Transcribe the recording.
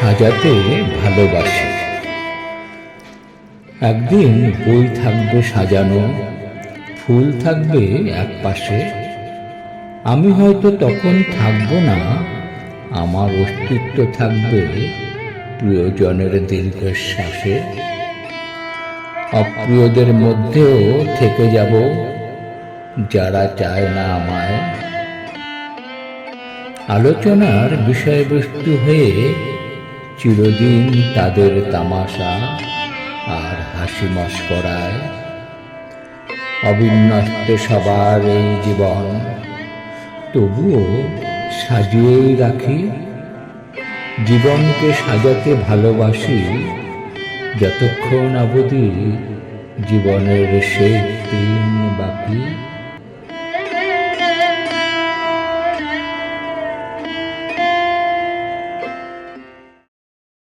সাজাতে ভালোবাসি। একদিন বই থাকবে সাজানো, ফুল থাকবে এক পাশে। আমি হয়তো তখন থাকব না, আমার অস্তিত্ব থাকবে প্রিয়জনের দীর্ঘশ্বাসে। অপ্রিয়দের মধ্যেও থেকে যাব, যারা চায় না আমায়। আলোচনার বিষয়বস্তু হয়ে চিরদিন তাদের তামাশা আর হাসি মস্করায়। অবিন্যস্ত সবার এই জীবন, তবুও সাজিয়েই রাখি। জীবনকে সাজাতে ভালোবাসি, যতক্ষণ অবধি জীবনের শেষ দিন বাকি।